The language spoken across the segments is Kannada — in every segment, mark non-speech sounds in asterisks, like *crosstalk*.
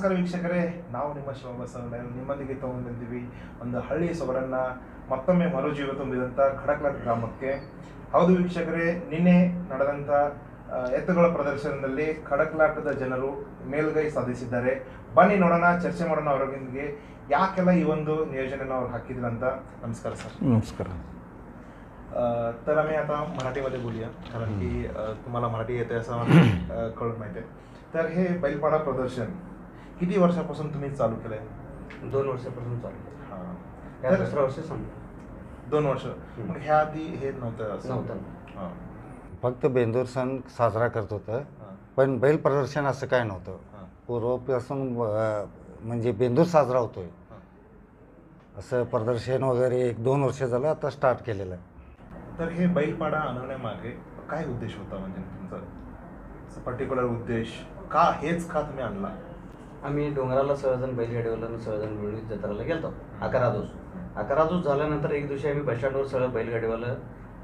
ನಮಸ್ಕಾರ ವೀಕ್ಷಕರೇ ನಾವು ನಿಮ್ಮ ಶಿವಬಸವಣ್ಣ ನಿಮ್ಮೊಂದಿಗೆ ತಗೊಂಡಿದ್ದೀವಿ ಒಂದು ಹಳ್ಳಿ ಸೊಗಡನ್ನ ಮತ್ತೊಮ್ಮೆ ಮರುಜೀವ ತುಂಬಿದಂಥ ಖಡಕ್ಲಾಟ್ ಗ್ರಾಮಕ್ಕೆ ಹೌದು ವೀಕ್ಷಕರೇ ನಿನ್ನೆ ನಡೆದಂಥ ಆ, ಎತ್ತುಗಳ ಪ್ರದರ್ಶನದಲ್ಲಿ ಖಡಕ್ಲಾಟದ ಜನರು ಮೇಲ್ಗೈ ಸಾಧಿಸಿದ್ದಾರೆ ಬನ್ನಿ ನೋಡೋಣ ಚರ್ಚೆ ಮಾಡೋಣ ಅವರೊಂದಿಗೆ ಯಾಕೆಲ್ಲ ಈ ಒಂದು ನಿಯೋಜನೆಯನ್ನು ಅವ್ರು ಹಾಕಿದ್ರು ಅಂತ नमस्कार सर नमस्कार अ, तर आम्ही आता मराठीमध्ये बोलूया कारण की अ, तुम्हाला मराठी येते असं मला अ, कळून माहिती आहे तर हे बैलपाडा प्रदर्शन किती वर्षापासून तुम्ही चालू केलंय दोन वर्षापासून चालू हा. या तर दुसऱ्या वर्षी संपलं दोन वर्ष मग ह्या आधी हे नव्हतं असं? नव्हतं हा. फक्त बेंदूर सण साजरा करत होतं हा. पण बैल प्रदर्शन असं काय नव्हतं हा. पूर्वपासून अं, म्हणजे बेंदूर साजरा होतोय हा. असं प्रदर्शन वगैरे एक दोन वर्ष झालं आता स्टार्ट केलेलं आहे तर हे बैलपाडा आणण्यामागे काय उद्देश होता म्हणजे तुमचा पर्टिक्युलर उद्देश का हेच का तुम्ही आणला आम्ही डोंगराला सहजण बैलगाडीवाला सहजण मिळून जत्राला गेलो अकरा दोस अकरा दोस झाल्यानंतर एक दिवशी आम्ही बसस्टँडवर सगळं बैलगाडीवालं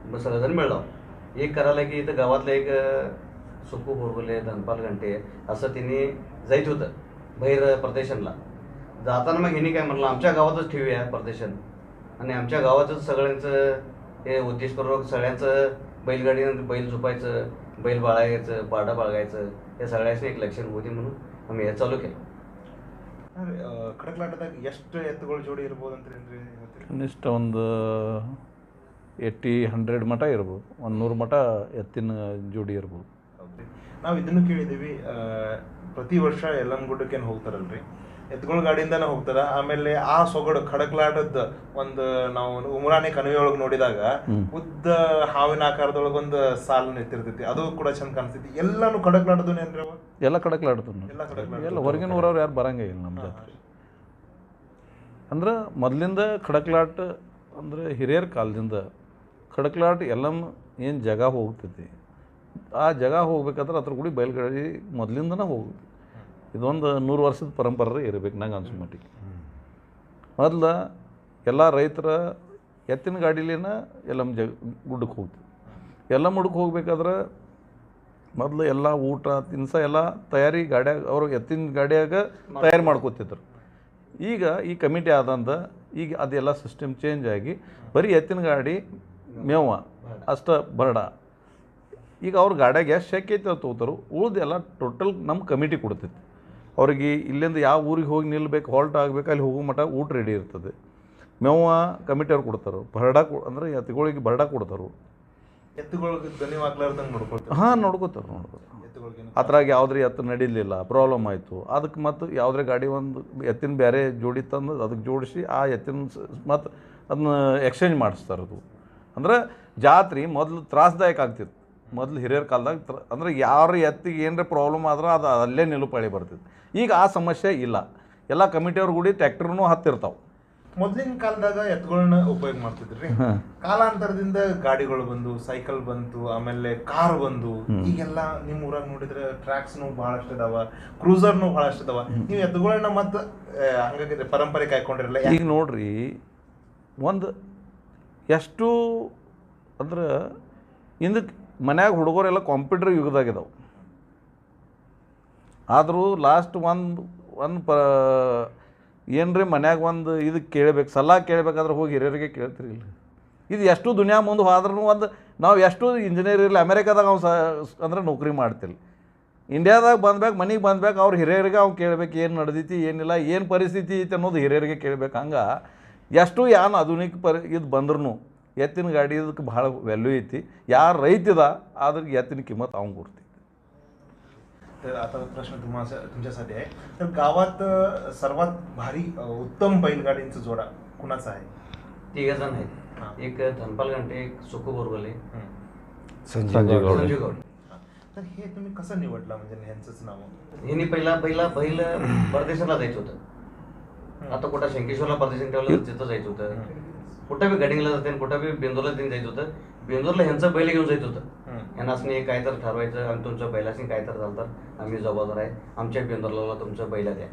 ब- सगळेजण मिळलो. एक करायला की इथं गावातलं एक सुकू बोरगुले धनपाल घंटे असं तिने जायत होतं बहिर प्रदेशनला. जाताना मग हिने काय म्हणलं आमच्या गावातच ठेवूया प्रदेशन. आणि आमच्या गावातच सगळ्यांचं हे उद्देशपूर्वक सगळ्यांचं बैलगाडीनंतर बैल झोपायचं बैल बाळगायचं पाडा बाळगायचं हे सगळ्यांचं एक लक्षण होती म्हणून आम्ही हे चालू केलं. ಖಡಕ್ಲಾಟದಾಗ ಎಷ್ಟು ಎತ್ತುಗಳ ಜೋಡಿ ಇರ್ಬೋದು ಅಂತ ಕನಿಷ್ಠ ಒಂದು ಏಯ್ಟಿ ಹಂಡ್ರೆಡ್ ಮಠ ಇರ್ಬೋದು. ಒಂದು ನೂರು ಮಠ ಎತ್ತಿನ ಜೋಡಿ ಇರ್ಬೋದು. ನಾವು ಇದನ್ನು ಕೇಳಿದ್ದೀವಿ ಪ್ರತಿ ವರ್ಷ ಗುಡ್ಡಕ್ಕೆ ಹೋಗ್ತಾರಲ್ರಿ? ಎತ್ಗಳ ಗಾಡಿಯಿಂದನೇ ಹೋಗ್ತಾರ ಆಮೇಲೆ ಆ ಸೊಗಡು ಖಡಕ್ಲಾಟದ ಒಂದು ನಾವು ಉಮರಾಣಿ ಕಣಿವೆ ಒಳಗೆ ನೋಡಿದಾಗ ಉದ್ದ ಹಾವಿನ ಆಕಾರದೊಳಗೊಂದು ಸಾಲು ನಿಂತಿರ್ತೈತಿ. ಅದು ಕೂಡ ಚಂದ ಕಾಣಿಸ್ತೈತಿ ಎಲ್ಲಾನು ಖಡಕ್ಲಾಟದನೇನ್ರಿ ಅವ ಎಲ್ಲ ಕಡಕ್ಲಾಡ್ತು ಎಲ್ಲ. ಎಲ್ಲ ಹೊರಗಿನ ಊರವ್ರು ಯಾರು ಬರಂಗಿಲ್ಲ ಇಲ್ಲ ನಮ್ಮ ಜಾತ್ರೆ. ಅಂದ್ರೆ ಮೊದಲಿಂದ ಖಡಕ್ಲಾಟ್ ಅಂದ್ರೆ ಹಿರಿಯರ ಕಾಲದಿಂದ ಖಡಕ್ಲಾಟ್ ಎಲ್ಲಮ್ ಏನು ಜಾಗ ಹೋಗ್ತೈತಿ. ಆ ಜಾಗ ಹೋಗ್ಬೇಕಾದ್ರೆ ಅದ್ರ ಕೂಡ ಬಯಲುಗಡೆ ಮೊದಲಿಂದನೇ ಹೋಗುತ್ತೆ. ಇದೊಂದು ನೂರು ವರ್ಷದ ಪರಂಪರೆ ಇರಬೇಕು ನಂಗೆ ಅನ್ಸೋ ಮಟ್ಟಿಗೆ. ಮೊದಲು ಎಲ್ಲ ರೈತರ ಎತ್ತಿನ ಗಾಡಿಲಿನ ಎಲ್ಲಮ್ಮ ಜಗ ಗುಡ್ಡಕ್ಕೆ ಹೋಗ್ತೀವಿ ಎಲ್ಲ ಮುಡಕ್ಕೆ ಹೋಗ್ಬೇಕಾದ್ರೆ ಮೊದಲು ಎಲ್ಲ ಊಟ ತಿನ್ಸ ಎಲ್ಲ ತಯಾರಿ ಗಾಡ್ಯಾಗ ಅವರು ಎತ್ತಿನ ಗಾಡಿಯಾಗ ತಯಾರು ಮಾಡ್ಕೋತಿದ್ರು. ಈಗ ಈ ಕಮಿಟಿ ಆದಂದ ಈಗ ಅದೆಲ್ಲ ಸಿಸ್ಟಮ್ ಚೇಂಜ್ ಆಗಿ ಬರೀ ಎತ್ತಿನ ಗಾಡಿ ಮೇವ ಅಷ್ಟ ಬರಡ ಈಗ ಅವ್ರ ಗಾಡ್ಯಾಗ ಎಷ್ಟು ಐತೆ ಅದು ತೊಗೋತಾರೋ ಉಳ್ದೆಲ್ಲ ಟೋಟಲ್ ನಮ್ಮ ಕಮಿಟಿ ಕೊಡ್ತೈತಿ. ಅವ್ರಿಗೆ ಇಲ್ಲಿಂದ ಯಾವ ಊರಿಗೆ ಹೋಗಿ ನಿಲ್ಲಬೇಕು ಹಾಲ್ಟ್ ಆಗಬೇಕು ಅಲ್ಲಿ ಹೋಗೋ ಮಟ್ಟ ಊಟ ರೆಡಿ ಇರ್ತದೆ. ಮೇವ ಕಮಿಟಿಯವ್ರು ಕೊಡ್ತಾರೆ. ಬರಡ ಕೊ ಅಂದರೆ ಎತ್ತುಗಳಿಗೆ ಬರಡ ಕೊಡ್ತಾರೆ. ಹಾಂ ನೋಡ್ಕೋತಾರೆ ನೋಡ್ಕೋತಾರೆ. ಅದ್ರಾಗ ಯಾವುದ್ರ ಎತ್ತು ನಡೀಲಿಲ್ಲ ಪ್ರಾಬ್ಲಮ್ ಆಯಿತು. ಅದಕ್ಕೆ ಮತ್ತು ಯಾವುದೇ ಗಾಡಿ ಒಂದು ಎತ್ತಿನ ಬೇರೆ ಜೋಡಿ ತಂದು ಅದಕ್ಕೆ ಜೋಡಿಸಿ ಆ ಎತ್ತಿನ ಮತ್ತು ಅದನ್ನ ಎಕ್ಸ್ಚೇಂಜ್ ಮಾಡಿಸ್ತಾರೆ ಅದು. ಅಂದ್ರೆ ಜಾತ್ರೆ ಮೊದಲು ತ್ರಾಸದಾಯಕ ಆಗ್ತಿತ್ತು. ಮೊದಲು ಹಿರಿಯರ ಕಾಲದಾಗ ತ್ರ ಅಂದ್ರೆ ಯಾರ ಎತ್ತಿಗೆ ಏನರ ಪ್ರಾಬ್ಲಮ್ ಆದ್ರೆ ಅದು ಅಲ್ಲೇ ನಿಲುಪಾಳಿ ಬರ್ತಿತ್ತು. ಈಗ ಆ ಸಮಸ್ಯೆ ಇಲ್ಲ. ಎಲ್ಲ ಕಮಿಟಿಯವ್ರು ಕೂಡಿ ಟ್ಯಾಕ್ಟ್ರೂ ಹತ್ತಿರ್ತಾವೆ. ಮೊದಲಿನ ಕಾಲದಾಗ ಎತ್ತುಗಳನ್ನ ಉಪಯೋಗ ಮಾಡ್ತಿದ್ರಿ. ಕಾಲಾಂತರದಿಂದ ಗಾಡಿಗಳು ಬಂದು ಸೈಕಲ್ ಬಂತು ಆಮೇಲೆ ಕಾರ್ ಬಂದು ಈಗೆಲ್ಲ ನಿಮ್ಮ ಊರಾಗ ನೋಡಿದ್ರೆ ಟ್ರ್ಯಾಕ್ಸ್ನು ಬಹಳಷ್ಟು ಅದಾವ ಕ್ರೂಸರ್ನು ಬಹಳಷ್ಟು ಅದಾವ. ನೀವು ಎತ್ತುಗಳನ್ನ ಮತ್ತೆ ಹಂಗಾಗಿ ಪರಂಪರೆ ಕಾಯ್ಕೊಂಡಿರಲ್ಲ ಈಗ ನೋಡ್ರಿ ಒಂದು ಎಷ್ಟು ಅಂದ್ರೆ ಇಂದಕ್ಕೆ ಮನ್ಯಾಗ ಹುಡುಗರೆಲ್ಲ ಕಂಪ್ಯೂಟರ್ ಯುಗದಾಗಿದ್ದಾವೆ ಆದರೂ ಲಾಸ್ಟ್ ಒಂದು ಒಂದು ಪ ಏನು ರೀ ಮನ್ಯಾಗ ಒಂದು ಇದು ಕೇಳಬೇಕು, ಸಲಹೆ ಕೇಳಬೇಕಾದ್ರೆ ಹೋಗಿ ಹಿರಿಯರಿಗೆ ಕೇಳ್ತೀರಿ ಇಲ್ಲ ಇದು ಎಷ್ಟು ದುನಿಯಾ ಮುಂದೆ ಹೋದ್ರೂ ಒಂದು, ನಾವು ಎಷ್ಟು ಇಂಜಿನಿಯರ್ ಇರಲಿ, ಅಮೇರಿಕಾದಾಗ ಅವ್ನು ಸ, ಅಂದ್ರೆ ನೌಕರಿ ಮಾಡ್ತಿಲ್ಲ ಇಂಡಿಯಾದಾಗ ಬಂದ್ಬೇಕು ಮನೆಗೆ ಬಂದ್ಬೇಕು ಅವ್ರು ಹಿರಿಯರಿಗೆ ಅವ್ನು ಕೇಳಬೇಕು, ಏನು ನಡೆದೈತಿ, ಏನಿಲ್ಲ, ಏನು ಪರಿಸ್ಥಿತಿ ಐತಿ ಅನ್ನೋದು ಹಿರಿಯರಿಗೆ ಕೇಳಬೇಕು ಹಂಗೆ. ಎಷ್ಟು ಯಾನ್ ಆಧುನಿಕ ಪರಿ, ಇದು ಬಂದ್ರೂ ಎತ್ತಿನ ಗಾಡಿ ಇದಕ್ಕೆ ಭಾಳ ವ್ಯಾಲ್ಯೂ ಐತಿ ಯಾರು ರೈತಿದ ಅದ್ರ ಎತ್ತಿನ ಕಿಮ್ಮತ್ ಅವ್ನು ಕೊಡ್ತೈತಿ तर आता प्रश्न तुम्हाला तुमच्यासाठी आहे तर गावात अ, सर्वात भारी अ, उत्तम बैलगाडींचा जोडा कुणाचा आहे तिघ जण हा. आहेत एक धनपाल घंटे एक सुकू बोरगले हम्म. संजीव संजीव गौड. गौड. संजू गौड हा. तर हे तुम्ही कसं निवडला म्हणजे ह्यांचंच नाव ह्यांनी पहिला पहिला बैल परदेशाला जायचं होतं आता कुठं शंकेश्वरला परदेशात ठेवलं तिथं जायचं होतं कुठं बी गडिंगला जाते आणि कुठं बी बेंदूरला त्यांनी जायचं होतं बेंदूरला ह्यांचं बैल घेऊन जायचं होतं. हम्म. यांनासनी काय तर ठरवायचं आणि तुमच्या बैलासनी काय तर झालं तर आम्ही जबाबदार आहे. आमच्या बेंदूरला तुमचं बैला द्या.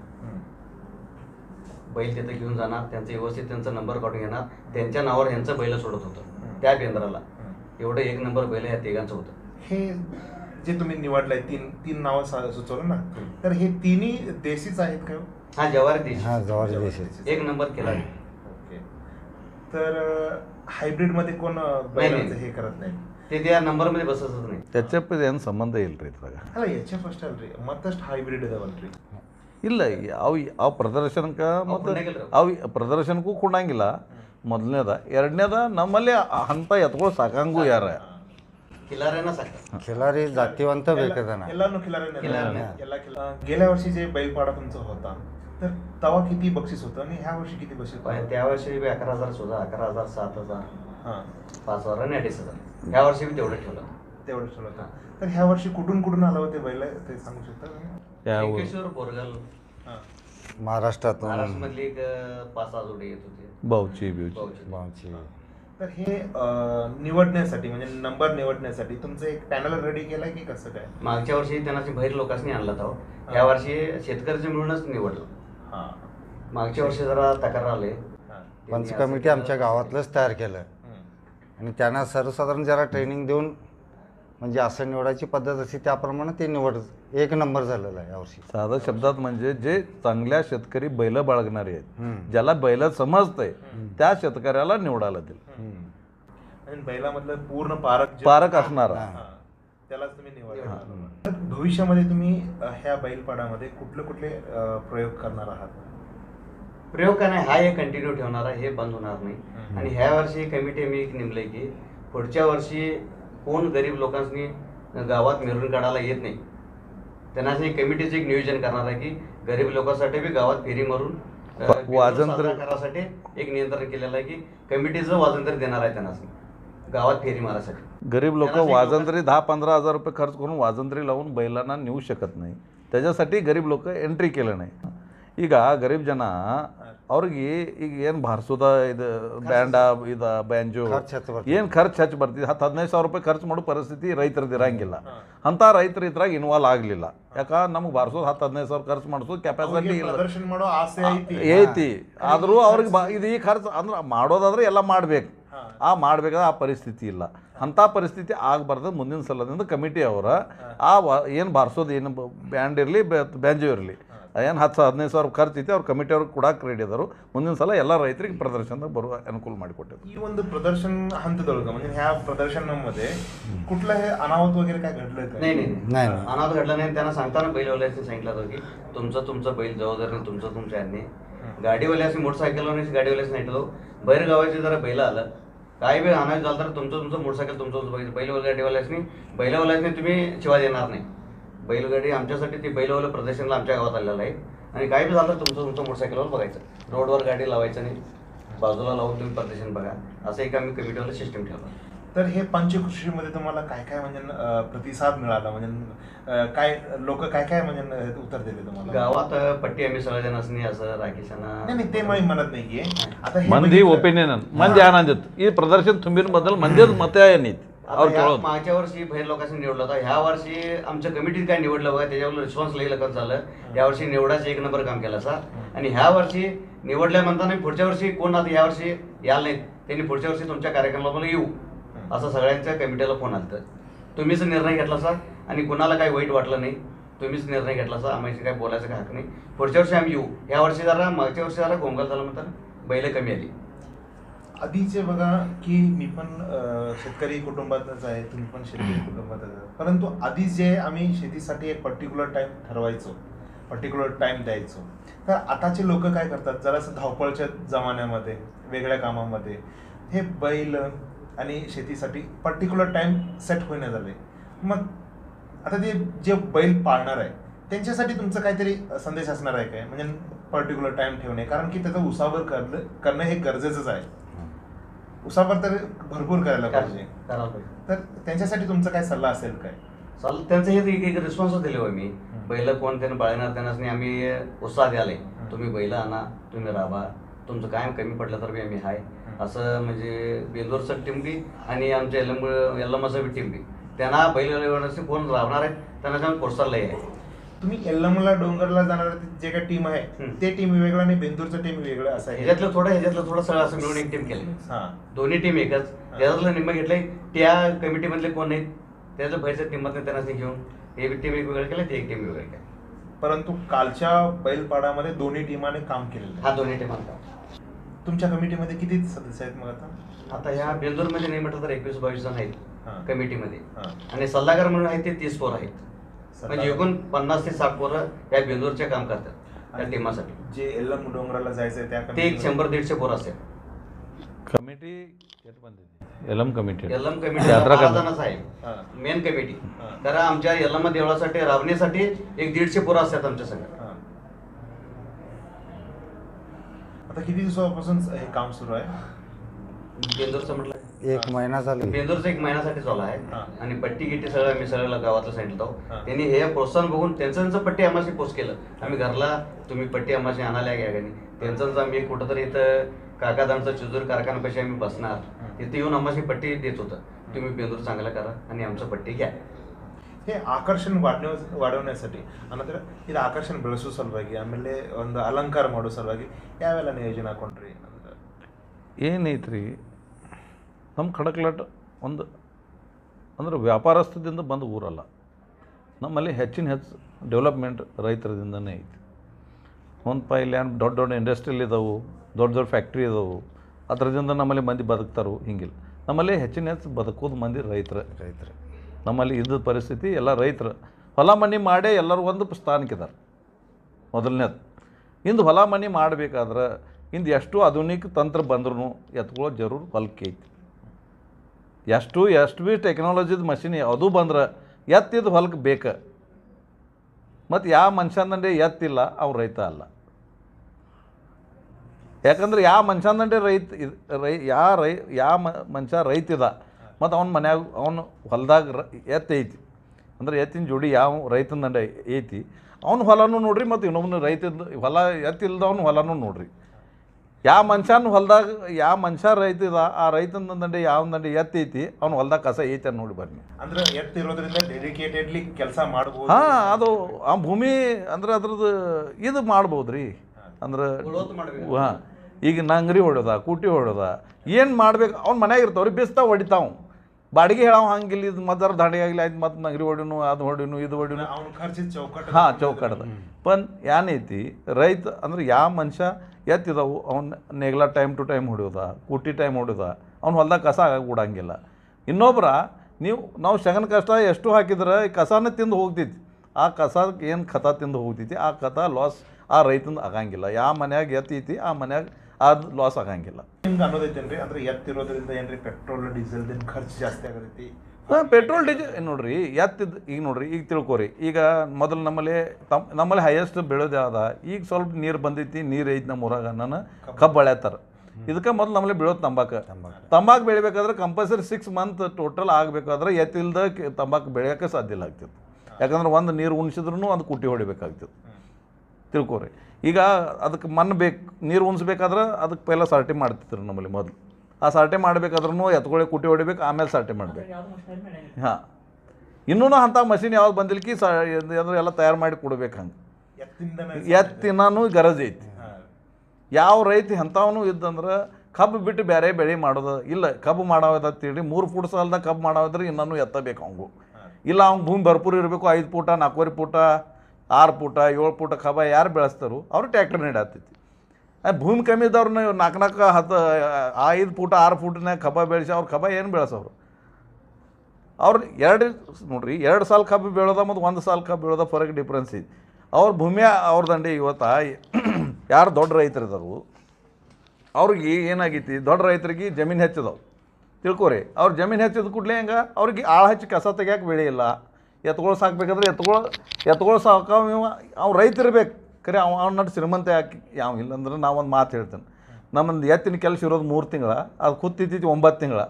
बैल तिथं घेऊन जाणार त्यांचं व्यवस्थित त्यांचा नंबर काढून घेणार त्यांच्या नावावर ह्यांचं बैल सोडत होतं. त्या केंद्राला एवढं एक नंबर बैल ह्या तिघांचं होतं. हे जे तुम्ही निवडलंय तीन तीन नावं सा- सुचवलं ना. तर हे तिन्ही देशीच आहेत का हा? जवारी देशी. हा जवारी देशी. एक नंबर केला. तर हायब्रिड मध्ये कोण अं, बैलांचं नाही. हे करत नाही ते त्या नंबर मध्ये बसतच नाही त्याच्या ಏನು ಸಂಬಂಧ ಇಲ್ರಿ ಇದ್ರಾಗ ಅಲ್ಲ ಎಚ್ ಎಫ್ ಅಷ್ಟೇ ಅಲ್ರಿ ಮತ್ತಷ್ಟು ಹೈಬ್ರಿಡ್ ಇದಾವಲ್ರಿ ಇಲ್ಲ ಅವು ಅವು ಪ್ರದರ್ಶನಕ್ಕೆ ಮತ್ತು ಕೊಡಂಗಿಲ್ಲ. ಅವು ಪ್ರದರ್ಶನಕ್ಕೂ ಕೊಡಂಗಿಲ್ಲ ಮೊದಲನೇದ ಎರಡನೇದ ನಮ್ಮಲ್ಲಿ ಅಂಥ ಎತ್ಗಳು ಸಾಕಂಗೂ ಯಾರ किलाऱ्यांना साखर खिलारी जातीवंत ಬೇಕದನ ಎಲ್ಲಾನು खिलाऱ्यांना खिलाऱ्यांना. ಎಲ್ಲ खिला- अं, गेल्या वर्षी जे बैलपाडा तुमचा होता तर तवा किती बक्षीस होतं आणि ह्या वर्षी किती बक्षीस होतं? त्या वर्षी बी अकरा हजार सुद्धा अकरा हजार सात हजार हा. पाच हजार आणि अडीच हजार. ह्या वर्षी बी तेवढं ठेवलं. तेवढं ठेवलं होतं. तर ह्या वर्षी कुठून कुठून आलं होते बैल? ते सांगू शकता तुम्ही? एकटेश्वर बोरगल. हा. महाराष्ट्रातून. महाराष्ट्रामधली एक अं, पाच सहा जोडी येत होते. बावची बिवची भाऊची. बावची. तर हे अं, निवडण्यासाठी म्हणजे नंबर निवडण्यासाठी तुमचं एक पॅनल रेडी केलाय की कसं काय? मागच्या वर्षी त्यांना ते बाहेर लोकांनी आणला होता. या वर्षी शेतकऱ्याचे मिळूनच निवडलं. मागच्या वर्षी जरा तक्रार आले. पंच कमिटी आमच्या गावातलंच तयार केलं. आणि त्यांना सर्वसाधारण जरा ट्रेनिंग देऊन म्हणजे असं निवडायची पद्धत असते त्याप्रमाणे ते निवड एक नंबर झालेला आहे यावर्षी साध्या शब्दात म्हणजे जे चांगल्या शेतकरी बैल बाळगणारे आहेत. ज्याला बैल समजतंय त्या शेतकऱ्याला निवडायला. आणि बैलामधलं पूर्ण पारक पारक असणारा. त्यालाच तुम्ही निवडा हा. भविष्यामध्ये तुम्ही ह्या बैलपाडामध्ये कुठले कुठले प्रयोग करणार आहात प्रयोग का नाही हा एक कंटिन्यू ठेवणार आहे हे बंद होणार नाही. आणि ह्या वर्षी कमिटी मी एक नेमलंय की पुढच्या वर्षी कोण गरीब लोकांनी गावात मिरवणूक काढायला येत नाही त्यांना कमिटीचं एक नियोजन करणार आहे की गरीब लोकांसाठी बी गावात फेरी मारून वाजंत्र- साजरा करायसाठी एक नियंत्रण केलेलं आहे की कमिटीचं वाजंत्र देणार आहे त्यांना गावात फेरी मारायसाठी गरीब लोक त्यांना जे वाजंत्री दहा पंधरा हजार रुपये खर्च करून वाजंत्री लावून बैलांना नेऊ शकत नाही त्याच्यासाठी ಗರೀಬ್ ಲೋಕ ಎಂಟ್ರಿ ಕೇಳೋಣ ಈಗ ಗರೀಬ್ ಜನ ಅವ್ರಿಗೆ ಈಗ ಏನು ಬಾರಿಸೋದ ಇದು ಬ್ಯಾಂಡ ಇದು ಬ್ಯಾಂಜು ಏನು ಖರ್ಚು ಹೆಚ್ಚು ಬರ್ತಿದೆ ಹತ್ತು ಹದಿನೈದು ಸಾವಿರ ರೂಪಾಯಿ ಖರ್ಚು ಮಾಡೋ ಪರಿಸ್ಥಿತಿ ರೈತರದ್ದು ಇರಂಗಿಲ್ಲ. ಅಂಥ ರೈತರು ಇದ್ರಾಗ ಇನ್ವಾಲ್ವ್ ಆಗಲಿಲ್ಲ. ಯಾಕಂದ್ರೆ ನಮ್ಗೆ ಬಾರಿಸೋದು ಹತ್ತು ಹದಿನೈದು ಸಾವಿರ ಖರ್ಚು ಮಾಡಿಸೋದು ಕೆಪಾಸಿಟಿ ಇಲ್ಲ. ಐತಿ? ಆದರೂ ಅವ್ರಿಗೆ ಬಾ ಇದು ಈ ಖರ್ಚು ಅಂದ್ರೆ ಮಾಡೋದಾದ್ರೆ ಎಲ್ಲ ಮಾಡಬೇಕು. ಆ ಮಾಡಬೇಕಾದ ಆ ಪರಿಸ್ಥಿತಿ ಇಲ್ಲ. ಅಂಥ ಪರಿಸ್ಥಿತಿ ಆಗಬಾರ್ದು ಮುಂದಿನ ಸಲದಿಂದ ಕಮಿಟಿ ಅವರ. ಆ ಏನು ಬಾರಿಸೋದು ಏನು ಬ್ಯಾಂಡ್ ಇರಲಿ ಬ್ಯಾಂಜು ಇರಲಿ. ಏನು ಹತ್ತು ಹದಿನೈದು ಸಾವಿರ ಖರ್ಚು ಐತಿ ಅವ್ರ ಕಮಿಟಿ ಅವ್ರಿಗೆ ಕೊಡಕ್ಕೆ ರೆಡಿ ಅದಾರು ಮುಂದಿನ ಸಲ ಎಲ್ಲ ರೈತರಿಗೆ ಪ್ರದರ್ಶನದಾಗ ಬರುವ ಅನುಕೂಲ ಮಾಡಿಕೊಟ್ಟಿದ್ರು ही ಒಂದು प्रदर्शन हंतदळगा म्हणजे ह्या प्रदर्शनामध्ये कुठलं हे अनाहुत वगैरे काय घडलंय का नाही नाही नाही, नाही. अनाथ घडला नाही त्यांना सांगताना बैलवाल्याने सांगितलं होतं की तुमचं तुमचं बैल जबाबदारी नाही तुमचं तुमच्या यांनी गाडीवाल्याशी मोटरसायकलवाल्याशी गाडीवाल्याशी सांगितलं बाहेर गावाचे जरा बैल आलं काय बी आणायचं झालं तर तुमचं तुमचं मोटरसायकल तुमचं तुमचं बैल बैलवाल्या गाडीवाल्यासनी बैलवाल्यासनी तुम्ही शिवा देणार नाही बैलगाडी आमच्यासाठी ती बैलवालं प्रदर्शनला आमच्या गावात आलेलं आहे. आणि काही बी झालं तुमचं तुमचं मोटरसायकलवर बघायचं. रोडवर गाडी लावायचं नाही बाजूला लावून तुम्ही प्रदर्शन बघा. असं एक आम्ही कमिटीवर सिस्टम ठेवला. तर हे पंचकृषीमध्ये तुम्हाला काय काय म्हणजे प्रतिसाद मिळाला? म्हणजे काय लोक काय काय म्हणजे उत्तर दिले तुम्हाला? गावात पट्टी आम्ही सगळ्याजण असणी असं राकेशांना ते मी म्हणत नाहीये. आता मंदी ओपिनियन म्हणजे आनंदित हे. प्रदर्शन तुम्ही बदल म्हणजेच मते आहेत. मागच्या वर्षी बाहेर लोकांनी निवडला होता. ह्या वर्षी आमच्या कमिटीत काय निवडलं बघा त्याच्यावर रिस्पॉन्स लिहिलं कसं झालं. या वर्षी निवडाच एक नंबर काम केलं असा. आणि ह्या वर्षी निवडल्या म्हणताना पुढच्या वर्षी कोण आता या वर्षी याल नाही त्यांनी पुढच्या वर्षी तुमच्या कार्यक्रमाला येऊ. असं सगळ्यांच्या कमिटीला फोन आलं तुम्हीच निर्णय घेतला असा आणि कुणाला काही वाईट वाटलं नाही. तुम्हीच निर्णय घेतला असा. आम्हाला काही बोलायचं काय हक नाही. पुढच्या वर्षी आम्ही येऊ. ह्या वर्षी जरा मागच्या वर्षी जरा गोंगल झाला म्हणतात बैल कमी आली. आधीचे बघा की मी पण शेतकरी कुटुंबातच आहे तुम्ही पण शेतकरी कुटुंबातच आहे. परंतु आधी जे आम्ही शेतीसाठी एक पर्टिक्युलर टाइम ठरवायचो पर्टिक्युलर टाइम द्यायचो. तर आताचे लोक काय करतात जरासं धावपळच्या जमान्यामध्ये वेगळ्या कामामध्ये हे बैल आणि शेतीसाठी पर्टिक्युलर टाइम सेट होईना झाले. मग आता ते जे बैल पाळणार आहे त्यांच्यासाठी तुमचं काहीतरी संदेश असणार आहे काय? म्हणजे पर्टिक्युलर टाइम ठेवणे. कारण की त्याचा उसावर करणं करणं हे गरजेचंच आहे. उसावर तर भरपूर करायला पाहिजे. करायला पाहिजे. तर त्यांच्यासाठी तुमचा काय सल्ला असेल काय? चाल त्यांचं हे एक एक रिस्पॉन्सच दिले होय मी. बैल कोण त्यानं बाळगणार त्यांना आम्ही उत्साह द्याले तुम्ही बैल आणा तुम्ही राबा. तुमचं कायम कमी पडलं तर बी आम्ही हाय. असं म्हणजे बेंदोरचं टीम बी आणि आमच्या यल्लम यल्लमाचं बी टीम बी. त्यांना बैल कोण राबणार आहे? त्यांना प्रोत्साहन लय आहे. तुम्ही एल्लमला डोंगरला जाणार जे काही टीम आहे. ते टीम वेगळं आणि बेंदूरचं टीम वेगळं असं आहे. ह्याच्यातलं थोडं ह्याच्यातलं थोडं सगळं असं मिळून एक टीम केलं हा. दोन्ही टीम एकच. त्याच्यातलं निम्म घेतलंय त्या कमिटीमधले कोण नाहीत त्याचं पैसे किंमत त्यांना घेऊन. हे टीम एक वेगळं केलं ते एक टीम वेगळं केलं परंतु कालच्या बैलपाडामध्ये दोन्ही टीमाने काम केलेलं हा आहे दोन्ही टीमांचा तुमच्या कमिटीमध्ये किती सदस्य आहेत मग आता? आता ह्या बेंदूरमध्ये नाही म्हटलं तर एकवीस बावीस जण आहेत हां. कमिटीमध्ये हां. आणि सल्लागार म्हणून आहेत ते तीस पोरं आहेत. म्हणजे एकूण पन्नास ते साठ पोरं या बेंदूरचे काम करतात त्या टीमासाठी. जे एल्लम डोंगराला जायचं त्या ते एक शंभर दीडशे पोरं असेल. कमिटी एलम कमिटी. एलम कमिटी आहे मेन कमिटी. तर आमच्या एलम देवळासाठी राबण्यासाठी एक दीडशे पोरं असतात आमच्या सगळ्या आता किती दिवसापासून हे काम सुरू आहे? बेंदूरचं म्हटलं एक महिना झाला. बेंदूरचा एक महिन्यासाठी चालू आहे. आणि पट्टी गिट्टी सगळं आम्ही सगळ्याला गावातलं हा. सांगितलं त्यांनी हे प्रोत्साहन बघून त्यांचं पट्टी आम्हाला पोस्ट केलं. आम्ही घरला तुम्ही पट्टी आम्हाला आणाल्या घ्या गाणी त्यांचं आम्ही कुठंतरी इथं काकादांचा चिजूर कारखान्यापाशी आम्ही बसणार. तिथे येऊन आम्हाला पट्टी देत होतं. तुम्ही बेंदूर चांगला करा आणि आमचं पट्टी घ्या. हे आकर्षण ವಾಡನೆ वाढवण्यासाठी ಸರಿ इथं आकर्षण ಆಕರ್ಷಣೆ ಬೆಳೆಸೋ ಸಲುವಾಗಿ ಆಮೇಲೆ ಒಂದು ಅಲಂಕಾರ ಮಾಡೋ ಸಲುವಾಗಿ ಯಾವೆಲ್ಲ ನಿಯೋಜನೆ ಹಾಕೊಂಡ್ರಿ ಏನೈತ್ರಿ ನಮ್ಮ ಖಡಕ್ಲಾಟ ಒಂದು ಅಂದ್ರೆ ವ್ಯಾಪಾರಸ್ಥದಿಂದ ಬಂದ ಊರಲ್ಲ. ನಮ್ಮಲ್ಲಿ ಹೆಚ್ಚಿನ ಹೆಚ್ಚು ಡೆವಲಪ್ಮೆಂಟ್ ರೈತರದಿಂದನೇ ಐತಿ. ಒಂದು ಪೈಲೆ ದೊಡ್ಡ ದೊಡ್ಡ ಇಂಡಸ್ಟ್ರಿಯಲ್ ಇದಾವೆ ದೊಡ್ಡ ದೊಡ್ಡ ಫ್ಯಾಕ್ಟ್ರಿ ಇದಾವೆ ಅದರದಿಂದ ನಮ್ಮಲ್ಲಿ ಮಂದಿ ಬದುಕ್ತಾರೋ ಹಿಂಗಿಲ್ಲ. ನಮ್ಮಲ್ಲಿ ಹೆಚ್ಚಿನ ಹೆಚ್ಚು ಬದುಕೋದು ಮಂದಿ ರೈತರ. ರೈತರು. ನಮ್ಮಲ್ಲಿ ಇದ್ದ ಪರಿಸ್ಥಿತಿ ಎಲ್ಲ ರೈತರು. ಹೊಲ ಮನೆ ಮಾಡೇ ಎಲ್ಲರೂ ಒಂದು ಸ್ಥಾನಕ್ಕಿದ್ದಾರೆ ಮೊದಲನೇದು. ಇಂದು ಹೊಲ ಮನೆ ಮಾಡಬೇಕಾದ್ರೆ ಇಂದು ಎಷ್ಟು ಆಧುನಿಕ ತಂತ್ರ ಬಂದ್ರೂ ಎತ್ಕೊಳ್ಳೋ ಜರೂರು ಹೊಲಕ್ಕೆ ಐತಿ. ಎಷ್ಟು ಎಷ್ಟು ಭೀ ಟೆಕ್ನಾಲಜಿದ ಮಷಿನ್ ಅದು ಬಂದ್ರೆ ಎತ್ತಿದ್ದು ಹೊಲಕ್ಕೆ ಬೇಕು. ಮತ್ತು ಯಾವ ಮನುಷ್ಯನಂಡೆ ಎತ್ತಿಲ್ಲ ಅವ್ರು ರೈತ ಅಲ್ಲ. ಯಾಕಂದ್ರೆ ಯಾವ ಮನುಷ್ಯನಂಡೆ ರೈತ ರೈ, ಯಾ ರೈ ಯಾವ ಮನುಷ್ಯ ರೈತಿದ, ಮತ್ತು ಅವ್ನ ಮನ್ಯಾಗ, ಅವನು ಹೊಲದಾಗ ಎತ್ತೈತಿ ಅಂದ್ರೆ ಎತ್ತಿನ ಜೋಡಿ ಯಾವ ರೈತನ ದಂಡೆ ಐತಿ. ಅವ್ನ ಹೊಲನೂ ನೋಡ್ರಿ ಮತ್ತು ಇನ್ನೊಬ್ಬನ ರೈತದ, ಹೊಲ ಎತ್ತಿಲ್ದವನು ಹೊಲನೂ ನೋಡ್ರಿ. ಯಾವ ಮನುಷ್ಯನ ಹೊಲ್ದಾಗ ಯಾವ ಮನುಷ್ಯ ರೈತ ಇದ ಆ ರೈತನ ದಂಡೆ ಯಾವ ದಂಡೆ ಎತ್ತೈತಿ ಐತಿ ಅವ್ನ ಹೊಲ್ದಾಗ ಕಸ ಐತಿ ನೋಡಿ ಬನ್ನಿ. ಅಂದ್ರೆ ಎತ್ತಿರೋದ್ರಿಂದ ಡೆಡಿಕೇಟೆಡ್ಲಿ ಕೆಲಸ ಮಾಡಬಹುದು ಹಾಂ ಅದು ಆ ಭೂಮಿ ಅಂದ್ರೆ ಅದ್ರದ್ದು ಇದು ಮಾಡ್ಬೋದು ರೀ ಅಂದ್ರೆ. ಹಾಂ ಈಗ ನಂಗ್ರಿ ಹೊಡೆದ ಕೂಟಿ ಹೊಡೆದ ಏನು ಮಾಡ್ಬೇಕು ಅವ್ನ ಮನ್ಯಾಗ ಇರ್ತಾವ್ರಿ ಬಿಸ್ತಾವ ಹೊಡಿತಾವ್. ಬಾಡಿಗೆ ಹೇಳಾವ ಹಂಗಿಲ್ಲ ಇದು ಮದರ ದಾಂಡಿಗಾಗಿಲ್ಲ ಆಯ್ತು ಮತ್ತು ನಂಗ್ರಿ ಹೊಡಿನು ಅದು ಹೊಡಿನು ಇದು ಹೊಡಿನು. ಅವ್ನ ಖರ್ಚಿನ ಚೌಕಟ್ಟು ಹಾಂ ಚೌಕಟ್ಟದ ಪನ್ ಏನೈತಿ ರೈತ ಅಂದ್ರೆ ಯಾವ ಮನುಷ್ಯ ಎತ್ತಿದಾವು, ಅವ್ನ ನೇಗ್ಲ ಟೈಮ್ ಟು ಟೈಮ್ ಹೊಡಿಯೋದ, ಕುಟ್ಟಿ ಟೈಮ್ ಹೊಡಿಯೋದ, ಅವ್ನು ಹೊಲ್ದಾಗ ಕಸ ಆಗಾಕ ಇನ್ನೊಬ್ಬರ ನೀವು, ನಾವು ಶಗನ್ ಕಷ್ಟ ಎಷ್ಟು ಹಾಕಿದ್ರೆ, ಈ ಕಸನ ತಿಂದು ಹೋಗ್ತೈತಿ ಆ ಕಸಕ್ಕೆ ಏನು ಖತ ತಿಂದು ಹೋಗ್ತೈತಿ ಆ ಕಥ ಲಾಸ್ ಆ ರೈತಂದು ಆಗಂಗಿಲ್ಲ. ಯಾವ ಮನ್ಯಾಗ ಎತ್ತೈತಿ, ಆ ಮನ್ಯಾಗ ಅದು ಲಾಸ್ ಆಗಂಗಿಲ್ಲ. ನಿಮ್ಗೆ ಅನ್ನೋದೈತೇನ್ರಿ ಅಂದ್ರೆ ಎತ್ತಿರೋದ್ರಿಂದ ಏನ್ರಿ ಪೆಟ್ರೋಲ್ ಡೀಸೆಲ್ ಖರ್ಚು ಜಾಸ್ತಿ ಆಗತೈತಿ? ಹಾಂ ಪೆಟ್ರೋಲ್ ಡೀಸೆಲ್ ನೋಡ್ರಿ ಎತ್ತಿದ್ ಈಗ ನೋಡ್ರಿ ಈಗ ತಿಳ್ಕೊರಿ. ಈಗ ಮೊದಲು ನಮ್ಮಲ್ಲಿ ತಮ್ ನಮ್ಮಲ್ಲಿ ಹೈಯೆಸ್ಟ್ ಬೆಳೆಯೋದು ಅದ ಈಗ ಸ್ವಲ್ಪ ನೀರು ಬಂದೈತಿ ನೀರು ಐತಿ ನಮ್ಮ ಊರಾಗ ನಾನು ಕಬ್ಬು. ಬೆಳ್ಯಾತಾರ ಇದಕ್ಕೆ ಮೊದಲು ನಮ್ಮಲ್ಲಿ ಬೆಳೆಯೋದು ತಂಬಾಕು. ತಂಬಾಕು. ಬೆಳಿಬೇಕಾದ್ರೆ ಕಂಪಲ್ಸರಿ ಸಿಕ್ಸ್ ಮಂತ್ ಟೋಟಲ್ ಆಗಬೇಕಾದ್ರೆ ಎತ್ತಿಲ್ದ ತಂಬಾಕು ಬೆಳೆಯೋಕ್ಕೆ ಸಾಧ್ಯ ಇಲ್ಲ ಆಗ್ತಿತ್ತು. ಯಾಕಂದ್ರೆ ಒಂದು ನೀರು ಉಣಿಸಿದ್ರು ಅದು ಕುಟ್ಟಿ ಹೊಡಿಬೇಕಾಗ್ತಿತ್ತು. ತಿಳ್ಕೊರಿ. ಈಗ ಅದಕ್ಕೆ ಮಣ್ಣು ಬೇಕು ನೀರು ಉಣಿಸ್ಬೇಕಾದ್ರೆ ಅದಕ್ಕೆ ಪೈಲ ಸಾರ್ಟಿ ಮಾಡ್ತಿದ್ರು ನಮ್ಮಲ್ಲಿ ಮೊದಲು. ಆ ಸರ್ಟಿ ಮಾಡ್ಬೇಕಾದ್ರೂ ಎತ್ಕೊಳ್ಳಿ ಕುಟ್ಟಿ ಹೊಡಿಬೇಕು ಆಮೇಲೆ ಸಾಟೆ ಮಾಡಬೇಕು. ಹಾಂ. ಇನ್ನೂ ಅಂಥ ಮಷಿನ್ ಯಾವ್ದು ಬಂದಿಲ್ಕಿ ಸ ಅಂದ್ರೆ ಎಲ್ಲ ತಯಾರು ಮಾಡಿ ಕೊಡ್ಬೇಕು ಹಂಗೆ. ಎತ್ತಿನೂ ಗರಜ್ ಐತಿ. ಯಾವ ರೈತಿ ಎಂಥವನು ಇದ್ದಂದ್ರೆ ಕಬ್ಬು ಬಿಟ್ಟು ಬೇರೆ ಬೆಳೆ ಮಾಡೋದು ಇಲ್ಲ ಕಬ್ಬು ಮಾಡೋದ ತಿಳಿ ಮೂರು ಫೂಟ್ ಸಾಲದಾಗ ಕಬ್ಬು ಮಾಡೋದ್ರೆ ಇನ್ನೂ ಎತ್ತಬೇಕು ಅವಂಗು. ಇಲ್ಲ ಅವ್ನ ಭೂಮಿ ಭರ್ಪೂರ್ ಇರಬೇಕು ಐದು ಪೂಟ ನಾಲ್ಕೂವರೆ ಪೂಟ ಆರು ಪೂಟ ಏಳು ಪೂಟ ಕಬ್ಬ ಯಾರು ಬೆಳೆಸ್ತಾರೋ ಅವ್ರು ಟ್ಯಾಕ್ಟರ್ ನಡೆಯತ್ತೈತಿ ಆ ಭೂಮಿ ಕಮ್ಮಿ ಇದ್ದವ್ರನ್ನ ನಾಲ್ಕು ನಾಲ್ಕು ಹತ್ತು ಐದು ಫೂಟ, ಆರು ಫೂಟ್ನಾಗ ಕಬ್ಬ ಬೆಳೆಸಿ ಅವ್ರು ಕಬ್ಬ ಏನು ಬೆಳೆಸೋರು ಅವ್ರು ಎರಡು, ನೋಡ್ರಿ, ಎರಡು ಸಾಲ ಕಬ್ಬು ಬೆಳೋದ ಮತ್ತು ಒಂದು ಸಾಲ ಕಬ್ಬು ಬೆಳೋದ ಫರಕ್ ಡಿಫ್ರೆನ್ಸ್ ಇದೆ ಅವ್ರ ಭೂಮಿಯ ಅವ್ರದಂಡಿ ಇವತ್ತು *clears throat* ಯಾರು ದೊಡ್ಡ ರೈತರು ಇದಾರು ಅವ್ರಿಗೆ ಏನಾಗೈತಿ? ದೊಡ್ಡ ರೈತರಿಗೆ ಜಮೀನು ಹೆಚ್ಚಿದವು. ತಿಳ್ಕೊರಿ, ಅವ್ರ ಜಮೀನು ಹೆಚ್ಚಿದ ಕೂಡಲೇ ಹೆಂಗೆ? ಅವ್ರಿಗೆ ಆಳು ಹಚ್ಚಿ ಕಸ ತೆಗಿಯಕ್ಕೆ ಬೆಳೆಯಿಲ್ಲ ಎತ್ಗಳು ಸಾಕ್ಬೇಕಾದ್ರೆ ಎತ್ಗಳು ಎತ್ಗಳು ಸಾಕಾವ ಅವ್ರು ಅವ್ನು ರೈತ ಇರ್ಬೇಕು ಖರೆ ಅವ ಅವ್ನ ನಟ್ಟು ಶ್ರೀಮಂತ ಯಾಕೆ ಯಾವ ಇಲ್ಲಂದ್ರೆ ನಾವೊಂದು ಮಾತು ಹೇಳ್ತೇನೆ ನಮ್ಮದು ಎತ್ತಿನ ಕೆಲಸ ಇರೋದು ಮೂರು ತಿಂಗಳ ಅದು ಕೂತಿತ್ತು ಒಂಬತ್ತು ತಿಂಗಳ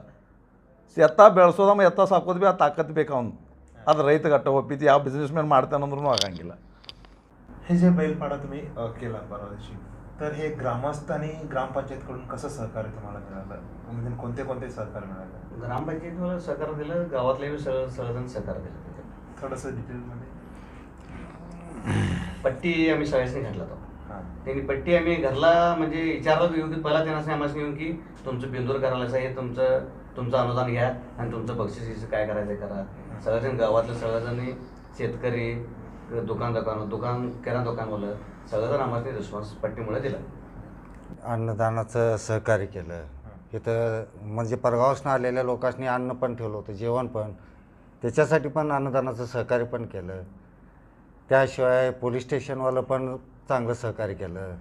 ಎತ್ತ ಬೆಳೆಸೋದಮ್ಮ ಎತ್ತ ಸಾಕೋದು ಭೀ ಆ ತಾಕತ್ ಬೇಕು ಅವ್ನು ಅದು ರೈತಗೆ ಅಟ್ಟ ಒಪ್ಪಿತಿ ಯಾವ ಬಿಸ್ನೆಸ್ ಮ್ಯಾನ್ ಮಾಡ್ತಾನಂದ್ರೂ ಆಗಂಗಿಲ್ಲ हे जे बैलपाडा तुम्ही अ, केला परवा दिवशी तर हे ग्रामस्थ आणि ग्रामपंचायतकडून कसं सहकार्य तुम्हाला मिळालं म्हणजे कोणते कोणते सहकार्य मिळालं ग्रामपंचायतीला सहकार दिलं गावातले बी सगळं सगळेजण सहकार दिलं त्याच्यात. थोडंसं डिटेलमध्ये पट्टी आम्ही सगळ्यांनी घातला होता हां. त्यांनी पट्टी आम्ही घरला म्हणजे विचारलं येऊन की पहिला त्यांना आम्हाला येऊन की तुमचं बिंदूर करायला आहे तुमचं तुमचं अनुदान घ्या आणि तुमचं बक्षीस हिचं काय करायचं करा. सगळ्याजण गावातले सगळेजणी शेतकरी दुकान दुकान दुकान किराणा दुकानवालं सगळेजण आम्हाला रिस्पॉन्स पट्टीमुळे दिला. अन्नदानाचं सहकार्य केलं. इथं म्हणजे परगावासनं आलेल्या लोकांनी अन्न पण ठेवलं होतं जेवण पण. त्याच्यासाठी पण अन्नदानाचं सहकार्य पण केलं. त्याशिवाय पोलीस स्टेशनवालं पण चांगलं सहकार्य केलं.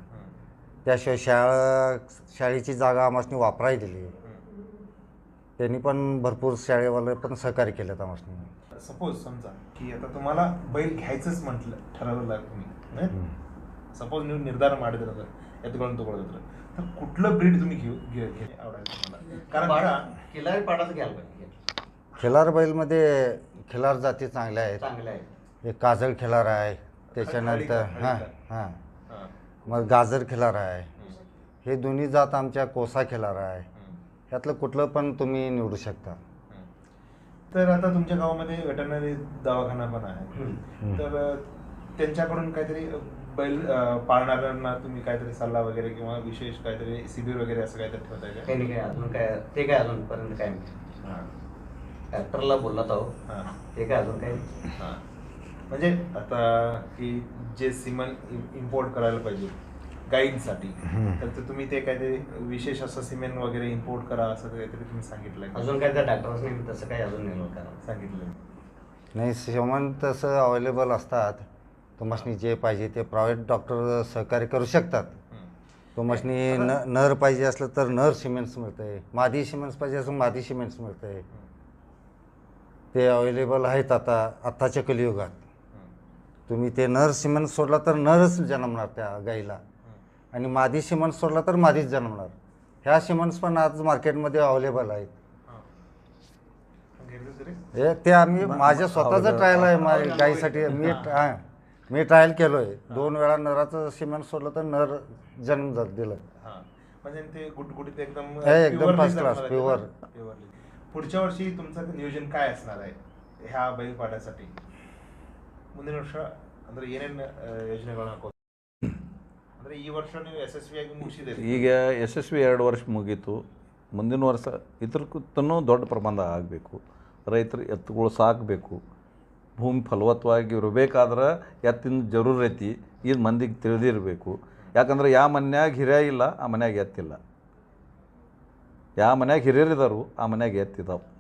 त्याशिवाय शाळा शाळेची जागा आम्हासनी वापराय दिली. त्यांनी पण भरपूर शाळेवाले पण सहकार्य केलं आम्हासनी सपोज समजा की आता तुम्हाला बैल घ्यायचंच म्हटलं ठरवलं तुम्ही सपोज मी निर्धार मांडत तर कुठलं ब्रीड तुम्ही घेऊ घे आवडायचं खिलार पाडाचं घ्यायला पाहिजे. खिलार बैलमध्ये खिलार जाती चांगल्या आहेत. चांगल्या आहेत. एक काजळ खिलार आहे त्याच्यानंतर हां हां. मग गाजर खिलार आहे. हे दोन्ही जात आमच्या कोसा खिलार आहे. ह्यातलं कुठलं पण तुम्ही निवडू शकता. तर आता तुमच्या गावामध्ये वेटरनरी दवाखाना पण आहे. तर त्यांच्याकडून काहीतरी बैल पाळणाऱ्यांना तुम्ही काहीतरी सल्ला वगैरे किंवा विशेष काहीतरी शिबिर वगैरे असं काहीतरी ठेवताय का? काही नाही काय अजून काय ते काय अजूनपर्यंत काय नाही. हां. ट्रॅक्टरला बोललात आहो हां. ते काय अजून काही. हां. म्हणजे आता की जे सिमन इम्पोर्ट करायला पाहिजे गाईंसाठी तर ते तुम्ही ते काहीतरी विशेष असं सिमेंट वगैरे इम्पोर्ट करा असं काहीतरी तुम्ही सांगितलंय का? अजून काय त्या ट्रॅक्टरच नाही तसं काही अजून नाही करा. सांगितलंय. नाही शेवण तसं अवेलेबल असतात. तुम्हाला जे पाहिजे ते प्रायव्हेट डॉक्टर सहकार्य करू शकतात. तुम्हाला न नर पाहिजे असलं तर नर सिमेंट्स मिळतंय. मादी सिमेंट्स पाहिजे असं मादी सिमेंट्स मिळतंय. ते अवेलेबल आहेत आता आत्ताच्या कलियुगात. तुम्ही ते नर सिमेंट सोडला तर नरच जन्मणार त्या गाईला आणि मादी सिमेंट सोडला तर मादीच जन्मणार ह्या सिमेंट्स पण आज मार्केटमध्ये अवेलेबल आहेत हां. हे ते आम्ही माझ्या स्वतःचं ट्रायल आहे माझ्या गाईसाठी मी हां मी ट्रायल केलो आहे दोन वेळा नराचं सिमेंट सोडलं तर नर जन्म दिलं हां. म्हणजे ते गुटगुटीत एकदम एकदम pure. ना? Purely. पुढच्या वर्षी तुमचं नियोजन काय असणार आहे ह्या बैलपाड्यासाठी ಮುಂದಿನ ವರ್ಷ ಅಂದ್ರೆ ಏನೇನು ಯೋಜನೆಗಳನ್ನ ಹಾಕೋದು? ಅಂದ್ರೆ ಈ ವರ್ಷ ನೀವು ಯಶಸ್ವಿಯಾಗಿ ಮುಗಿಸಿದ್ದೀರಿ. ಈಗ ಯಶಸ್ವಿ ಎರಡು ವರ್ಷ ಮುಗೀತು. ಮುಂದಿನ ವರ್ಷ ಇದ್ರಕ್ಕೂ ದೊಡ್ಡ ಪ್ರಬಂಧ ಆಗಬೇಕು. ರೈತರು ಎತ್ತುಗಳು ಸಾಕಬೇಕು. ಭೂಮಿ ಫಲವತ್ತವಾಗಿ ಇರಬೇಕಾದ್ರೆ ಎತ್ತಿನ ಜರೂರ್ ಐತಿ. ಇದು ಮಂದಿಗೆ ತಿಳಿದಿರಬೇಕು. ಯಾಕಂದ್ರೆ ಯಾವ ಮನ್ಯಾಗ ಹಿರಿಯ ಇಲ್ಲ, ಆ ಮನ್ಯಾಗ ಎತ್ತಿಲ್ಲ. ಯಾವ ಮನ್ಯಾಗ ಹಿರಿಯರಿದಾರು, ಆ ಮನ್ಯಾಗ ಎತ್ತಿದಾವೆ.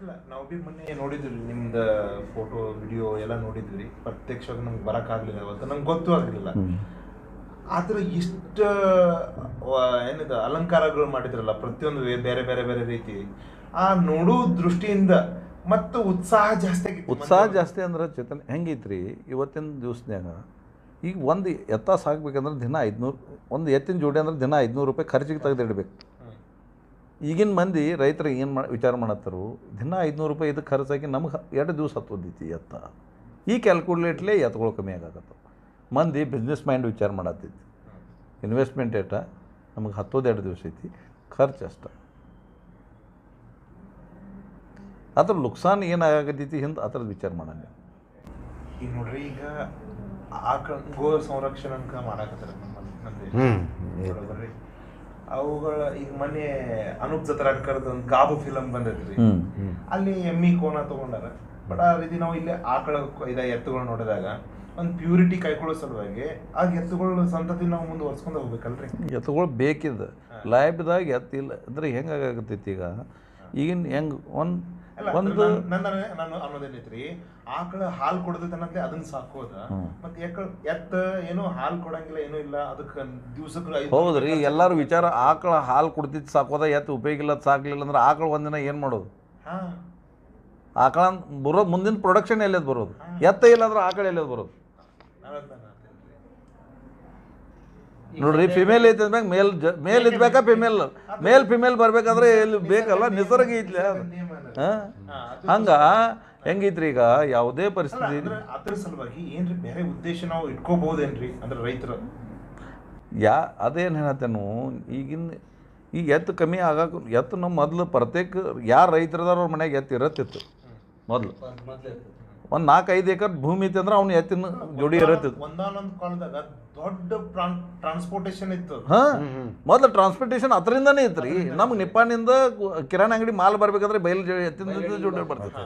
ಇಲ್ಲ ನಾವು ಬಿ ಮೊನ್ನೆ ನೋಡಿದ್ವಿ ನಿಮ್ದು ಫೋಟೋ ವಿಡಿಯೋ ಎಲ್ಲ ನೋಡಿದ್ವಿ. ಪ್ರತ್ಯಕ್ಷವಾಗಿ ನಮ್ಗೆ ಬರೋಕ್ಕಾಗಲಿಲ್ಲ ಅವತ್ತು ನಂಗೆ ಗೊತ್ತೂ ಆಗಲಿಲ್ಲ. ಆದ್ರೆ ಇಷ್ಟ ಏನಿದೆ ಅಲಂಕಾರಗಳು ಮಾಡಿದ್ರಲ್ಲ ಪ್ರತಿಯೊಂದು ಬೇರೆ ಬೇರೆ ಬೇರೆ ರೀತಿ. ಆ ನೋಡೋ ದೃಷ್ಟಿಯಿಂದ ಮತ್ತು ಉತ್ಸಾಹ ಜಾಸ್ತಿ ಉತ್ಸಾಹ ಜಾಸ್ತಿ ಅಂದ್ರೆ ಚೇತನ್ ಹೆಂಗೈತ್ರಿ? ಇವತ್ತಿನ ದಿವಸದಾಗ ಈಗ ಒಂದು ಎತ್ತ ಸಾಕ್ಬೇಕಂದ್ರೆ ದಿನ ಐದುನೂರು ಒಂದು ಎತ್ತಿನ ಜೋಡಿ ಅಂದ್ರೆ ದಿನ ಐದುನೂರು ರೂಪಾಯಿ ಖರ್ಚಿಗೆ ತೆಗೆದಿಡ್ಬೇಕು. ಈಗಿನ ಮಂದಿ ರೈತರಿಗೆ ಏನು ಮಾಡಿ ವಿಚಾರ ಮಾಡತ್ತರು? ದಿನ ಐದುನೂರು ರೂಪಾಯಿ ಇದಕ್ಕೆ ಖರ್ಚಾಗಿ ನಮ್ಗೆ ಎರಡು ದಿವಸ ಹತ್ತೋದೈತಿ ಎತ್ತ. ಈ ಕ್ಯಾಲ್ಕುಲೇಟ್ಲೇ ಎತ್ಗಳು ಕಮ್ಮಿ ಆಗತ್ತ ಮಂದಿ ಬಿಸ್ನೆಸ್ ಮೈಂಡ್ ವಿಚಾರ ಮಾಡತ್ತೈತಿ ಇನ್ವೆಸ್ಟ್ಮೆಂಟ್ ಏಟ? ನಮಗೆ ಹತ್ತೋದು ಎರಡು ದಿವಸ ಐತಿ. ಖರ್ಚು ಅಷ್ಟ. ಅದ್ರ ನುಕ್ಸಾನ್ ಏನಾಗತ್ತೈತಿ ಹಿಂದೆ ಅದ್ರದ್ದು ವಿಚಾರ ಮಾಡೋಣ. ಈಗ ನೋಡ್ರಿ ಈಗ ಆಕಳ ಗೋ ಸಂರಕ್ಷಣೆ ಅಂತ ಮಾಡಾಕತ್ತಾರ ನಮ್ಮ ನಮ್ಮ ದೇಶ ಹ್ಞೂ ಬರೋಬ್ಬರಿ ಅವುಗಳ ಈಗ ಮೊನ್ನೆ ಅನೂಪ್ ಜತ್ರಾಕರ್ದ ಒಂದು ಕಾಬು ಫಿಲಮ್ ಬಂದೈತಿ ಹ್ಞೂ ಅಲ್ಲಿ ಎಮ್ಮಿ ಕೋನ ತಗೊಂಡಾರ. ಬಟ್ ಆ ರೀತಿ ನಾವು ಇಲ್ಲಿ ಆಕಳ ಇದ ಎತ್ತುಗಳು ನೋಡಿದಾಗ ಒಂದು ಪ್ಯೂರಿಟಿ ಕೈಕೊಳ್ಳೋ ಸಲುವಾಗಿ ಆ ಎತ್ತುಗಳ ಸಂತತಿ ನಾವು ಮುಂದುವರ್ಸ್ಕೊಂಡು ಹೋಗ್ಬೇಕಲ್ರಿ. ಎತ್ತುಗಳು ಬೇಕಿದ್ದ. ಲೈಫ್ದಾಗ ಎತ್ತಿಲ್ಲ. ಅಂದ್ರೆ ಹೆಂಗಾಗತ್ತೈತಿ ಈಗ? ಈಗಿನ ಹೆಂಗ್ ಒಂದು ಒಂದು ನನ್- ನನ್ನ ನಾನು ಅನ್ನೋದೇನೈತ್ರಿ ಆಕಳ ಹಾಲು ಕೊಡದ ಅದನ್ನ ಸಾಕೋದ ಮತ್ತೆ ಎಕ್ಕ ಎತ್ತ ಏನೋ ಹಾಲು ಕೊಡಂಗಿಲ್ಲ ಏನೂ ಇಲ್ಲ ಅದಕ್ಕೆ ದಿವಸಕ್ಕೆ ಹೌದ್ರಿ ಎಲ್ಲಾರು ವಿಚಾರ ಆಕಳ ಹಾಲು ಕುಡ್ತಿದ್ದು ಸಾಕೋದ ಎತ್ತ ಉಪಯೋಗ ಇಲ್ಲ ಸಾಕ್ಲಿಲ್ಲ ಅಂದ್ರೆ ಆಕಳ ಒಂದಿನ ಏನು ಮಾಡೋದು? ಆಕಳ ಬರೋ ಮುಂದಿನ ಪ್ರೊಡಕ್ಷನ್ ಎಲ್ಲದ್ ಬರೋದು? ಎತ್ತ ಇಲ್ಲ ಅಂದ್ರೆ ಆಕಳ ಎಲ್ಲದ್ ಬರೋದು. ನೋಡ್ರಿ ಫಿಮೇಲ್ ಐತೆ ಅಂದಾಗ ಮೇಲ್ ಮೇಲ್ ಇದ್ಬೇಕಾ ಫಿಮೇಲ್ ಮೇಲ್ ಫಿಮೇಲ್ ಬರ್ಬೇಕಾದ್ರೆ ಎಲ್ಲಿ ಬೇಕಲ್ಲ? ನಿಸರ್ಗ ಐತ್ಲ ಹಂಗ ಹೆಂಗಿದ್ರಿ ಈಗ ಯಾವುದೇ ಪರಿಸ್ಥಿತಿ? ಅಂದ್ರೆ ಸಲುವಾಗಿ ಏನ್ರಿ ಬೇರೆ ಉದ್ದೇಶ ನಾವು ಇಟ್ಕೋಬಹುದೇನ್ರಿ ಅಂದ್ರೆ ರೈತರು? ಯಾ ಅದೇನು ಹೇಳತ್ತೇನು ಈಗಿನ ಈಗ ಎತ್ತು ಕಮ್ಮಿ ಆಗಕ್ಕೆ ಎತ್ತು ನಮ್ಮ ಮೊದಲು ಪ್ರತ್ಯೇಕ ಯಾರು ರೈತರದಾರ ಅವ್ರ ಮನೆಗೆ ಎತ್ತು ಇರತ್ತಿತ್ತು ಮೊದಲು ಮೊದಲೇ ಒಂದು ನಾಲ್ಕೈದು ಐದು ಎಕರೆ ಭೂಮಿ ಇತ್ತು ಅಂದ್ರೆ ಅವ್ನ ಎತ್ತಿನ ಜೋಡಿ ಇರುತ್ತೆ. ಒಂದಾನೊಂದು ಕಾಲದಾಗ ದೊಡ್ಡ ಟ್ರಾನ್ಸ್ಪೋರ್ಟೇಶನ್ ಇತ್ತು. ಹಾಂ? ಮೊದಲು ಟ್ರಾನ್ಸ್ಪೋರ್ಟೇಷನ್ ಅದರಿಂದನೇ ಇತ್ತು ರೀ ನಮ್ಗೆ ನಿಪ್ಪಾನಿಂದ ಕಿರಾಣಿ ಅಂಗಡಿ ಮಾಲ್ ಬರ್ಬೇಕಾದ್ರೆ ಬೈಲ್ ಎತ್ತಿನ ಜೋಡಿ ಬರ್ತೈತೆ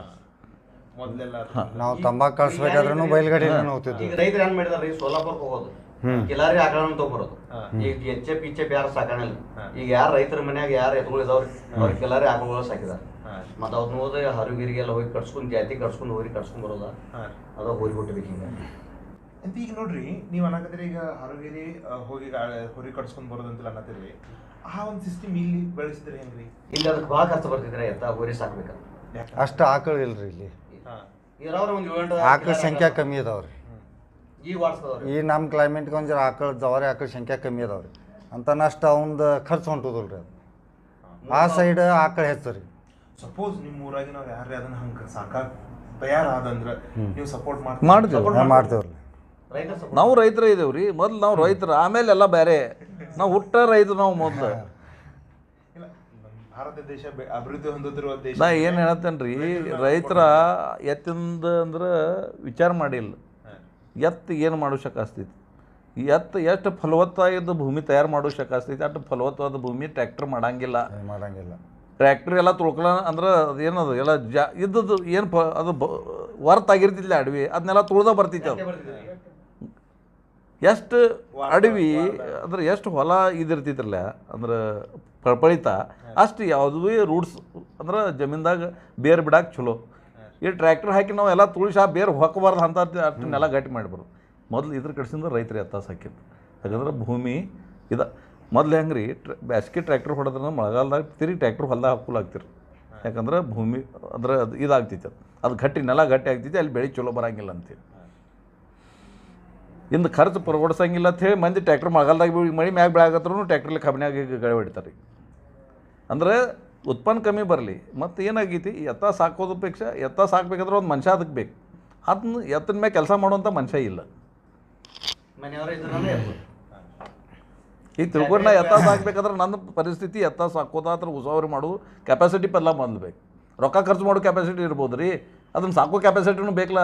ನಾವು ತಂಬಾಕು ಕಳ್ಸ್ಬೇಕಾದ್ರೂ ಬಯಲ್ಗಡೆ ಹೋಗ್ತಿದ್ವಿ. ಈಗ ರೈತರು ಏನ್ ಮಾಡಿದಾರೆ ಈ ಸೋಲಾಪುರಕ್ಕೆ ಹೋಗೋದು ಕಿಲಾರಿ ಆಕಳನ್ನ ತಗೊಂಬರೋದು. ಈಗ ಎಚ್ ಎಫ್ ಇಚ್ ಎಫ್ ಯಾರು ಸಾಕಾಣಿಲ್ಲ ಈಗ ಯಾರು ರೈತರ ಮನ್ಯಾಗ ಯಾರು ಇದಾವ್ರಿ ಅವ್ರ ಕಿಲಾರಿ ಆಕಳಗಳು ಸಾಕಿದಾರೆ. ಮತ್ತೆ ಅವ್ರನ್ನ ಹೋದ್ರೆ ಹರುಗಿರಿಗೆಲ್ಲ ಹೋಗಿ ಕಟ್ಸ್ಕೊಂಡು ಜಾತಿ ಕಟ್ಸ್ಕೊಂಡು ಹೋಗಿ ಕಟ್ಸ್ಕೊಂಡು ಬರೋದ? ಅದ ಹೋರಿ ಕೊಟ್ಟಬೇಕು ಹಿಂಗ. ಅಂತ ಈಗ ನೋಡ್ರಿ ನೀವು ಅನ್ನಕತ್ತೀರಿ ಈಗ ಹರುಗಿರಿ ಹೋಗಿ ಹೊರಿ ಕಟ್ಸ್ಕೊಂಡ್ ಬರೋದಂತೆಲ್ಲ ಅನ್ನತ್ತೀರಿ. ಆ ಒಂದು ಸಿಸ್ಟಮ್ ಇಲ್ಲಿ ಬೆಳೆಸಿದ್ರೆ ಹೆಂಗ್ರಿ? ಇಲ್ಲಿ ಅದಕ್ಕೆ ಭಾಳ ಖರ್ಚು ಬರ್ತಿದ್ರೆ ಎತ್ತ ಹೋರಿ ಸಾಕ್ಬೇಕಂತ ಅಷ್ಟು ಆಕಳು ಇಲ್ರಿ ಇಲ್ಲಿ. ಹಾ. ಇರೋರು ಒಂದು ಏಳು ಆಕಳ ಸಂಖ್ಯೆ ಕಮ್ಮಿ ಅದಾವ್ರಿ. ಈ ವಾಡ್ಸ್ದವ್ರಿ. ಈ ನಮ್ಮ ಕ್ಲೈಮೇಟ್ಗೆ ಒಂದು ಆಕಳ ಜವಾರಿ ಆಕಳ ಸಂಖ್ಯೆ ಕಮ್ಮಿ ಅದಾವ್ರಿ. ಅಂತನಷ್ಟು ಅವಂದು ಖರ್ಚು ಹೊಂಟದಲ್ರಿ ಅದು. ಆ ಸೈಡ್ ಆಕಳ ಹೆಚ್ಚು ರೀ. ಸಪೋಸ್ ನಿಮ್ಮ ಊರಾಗಿ ನಾವು ಯಾರೇ ಅದನ್ನ ಹಂಗ ಸಾಕಾಗ ತಯಾರಾದಂದ್ರ ನೀವು ಸಪೋರ್ಟ್ ಮಾಡ್ತೀವಿ. ನಾವು ಮಾಡ್ತೇವ್ರಿ. ರೈತರ ನಾವು ರೈತರ ಇದೇವ್ರಿ. ರೀ ಮೊದ್ಲು ನಾವು ರೈತರು ಆಮೇಲೆ ಎಲ್ಲ ಬೇರೆ ನಾವು ಹುಟ್ಟ ರೈತರು ನಾವು ಮೊದ್ಲು. ಇಲ್ಲ ಭಾರತ ದೇಶ ಬೆ- ಅಭಿವೃದ್ಧಿ ಹೊಂದುತ್ತಿರುವ ದೇಶ ನಾ ಏನು ಹೇಳ್ತೇನೆ ರೀ ರೈತರ ಎತ್ತಿಂದ ಅಂದ್ರೆ ವಿಚಾರ ಮಾಡಿಲ್ಲ. ಎತ್ತು ಏನು ಮಾಡೋ ಶಕಾಸ್ತೈತಿ ಎತ್ತು ಎಷ್ಟು ಫಲವತ್ತಾದ ಭೂಮಿ ತಯಾರು ಮಾಡೋ ಶಕಾಸ್ತೈತಿ ಅಷ್ಟು ಫಲವತ್ತಾದ ಭೂಮಿ ಟ್ರ್ಯಾಕ್ಟರ್ ಮಾಡಂಗಿಲ್ಲ. ಮಾಡಂಗಿಲ್ಲ. ಟ್ರ್ಯಾಕ್ಟ್ರ್ ಎಲ್ಲ ತುಳ್ಕೊಳ ಅಂದ್ರೆ ಅದು ಏನದು, ಎಲ್ಲ ಜ, ಇದ್ದದ್ದು ಏನು ಪ, ಅದು ಬ ವರ್ತ್ ಆಗಿರ್ತಿಲ್ಲ ಅಡವಿ ಅದನ್ನೆಲ್ಲ ತುಳ್ದ ಬರ್ತಿತ್ತು ಅದು. ಎಷ್ಟು ಅಡವಿ, ಅಂದ್ರೆ ಎಷ್ಟು ಹೊಲ ಇದಿರ್ತಿತ್ತಲ್ಲ ಅಂದ್ರೆ ಪಳಪಳಿತ ಅಷ್ಟು ಯಾವುದೇ ರೂಟ್ಸ್ ಅಂದ್ರೆ ಜಮೀನ್ದಾಗ ಬೇರ್ ಬಿಡಾಕ ಚಲೋ. ಈ ಟ್ರ್ಯಾಕ್ಟರ್ ಹಾಕಿ ನಾವು ಎಲ್ಲ ತುಳಿಸಿ ಆ ಬೇರ್ ಹೊಕ್ಕಬಾರ್ದು ಅಂತ ಅಷ್ಟು ನೆಲ ಗಟ್ಟಿ ಮಾಡಿಬಾರ್ದು ಮೊದಲು ಇದ್ರ ಕಡೆಸಿಂದ ರೈತರು ಎತ್ತಾಸ ಸಾಕಿತ್ತು ಯಾಕಂದ್ರೆ ಭೂಮಿ ಇದ ಮೊದ್ಲು ಹೆಂಗೆ ರೀ ಟ್ರ, ಬ್ಯಾಸ್ಗೆ ಟ್ರ್ಯಾಕ್ಟರ್ ಹೊಡೆದ್ರೆ ಮಳೆಗಾಲದಾಗ ತಿರುಗಿ ಟ್ರ್ಯಾಕ್ಟರ್ ಹೊಲ್ದಾಗ ಹಾಕುಲ್ ಆಗ್ತಿರು ಯಾಕಂದ್ರೆ ಭೂಮಿ ಅಂದ್ರೆ ಅದು ಇದಾಗ್ತೈತೆ ಅದು ಗಟ್ಟಿ ನೆಲ ಗಟ್ಟಿ ಆಗ್ತೈತಿ ಅಲ್ಲಿ ಬೆಳೆ ಚಲೋ ಬರಂಗಿಲ್ಲ ಅಂತೇಳಿ ಇಂದು ಖರ್ಚು ಪರಗೊಡ್ಸಂಗಿಲ್ಲ ಅಂತ ಹೇಳಿ ಮಂದಿ ಟ್ರ್ಯಾಕ್ಟರ್ ಮಳೆಗಾಲದಾಗ ಮಳೆ ಮ್ಯಾಗ ಬೆಳೆಯಾಗತ್ರೂ ಟ್ರ್ಯಾಕ್ಟ್ರಲ್ಲಿ ಕಬ್ಬಿನಾಗ ಗಳೆ ಹೊಡಿತಾರೆ ಅಂದ್ರೆ ಉತ್ಪನ್ನ ಕಮ್ಮಿ ಬರಲಿ, ಮತ್ತು ಏನಾಗೈತಿ? ಎತ್ತ ಸಾಕೋದಪೇಕ್ಷೆ ಎತ್ತ ಸಾಕ್ಬೇಕಂದ್ರೆ ಒಂದು ಮನುಷ್ಯ ಅದಕ್ಕೆ ಬೇಕು. ಅದನ್ನ ಎತ್ತಿನ ಮ್ಯಾಗ ಕೆಲಸ ಮಾಡುವಂಥ ಮನುಷ್ಯ ಇಲ್ಲ. ಈಗ ತಿಳ್ಕೊಂಡು ನಾ ಎತ್ತ ಸಾಕ್ಬೇಕಾದ್ರೆ ನನ್ನ ಪರಿಸ್ಥಿತಿ ಎತ್ತ ಹತ್ರ ಉಸಾವರಿ ಮಾಡು ಕೆಪಾಸಿಟಿ ಪೆಲ್ಲ ಬಂದ್ಬೇಕು. ರೊಕ್ಕ ಖರ್ಚು ಮಾಡೋ ಕೆಪಾಸಿಟಿ ಇರ್ಬೋದು ರೀ. ಅದನ್ನು ಸಾಕೋ ಕೆಪಾಸಿಟಿನೂ ಬೇಕಲ್ಲ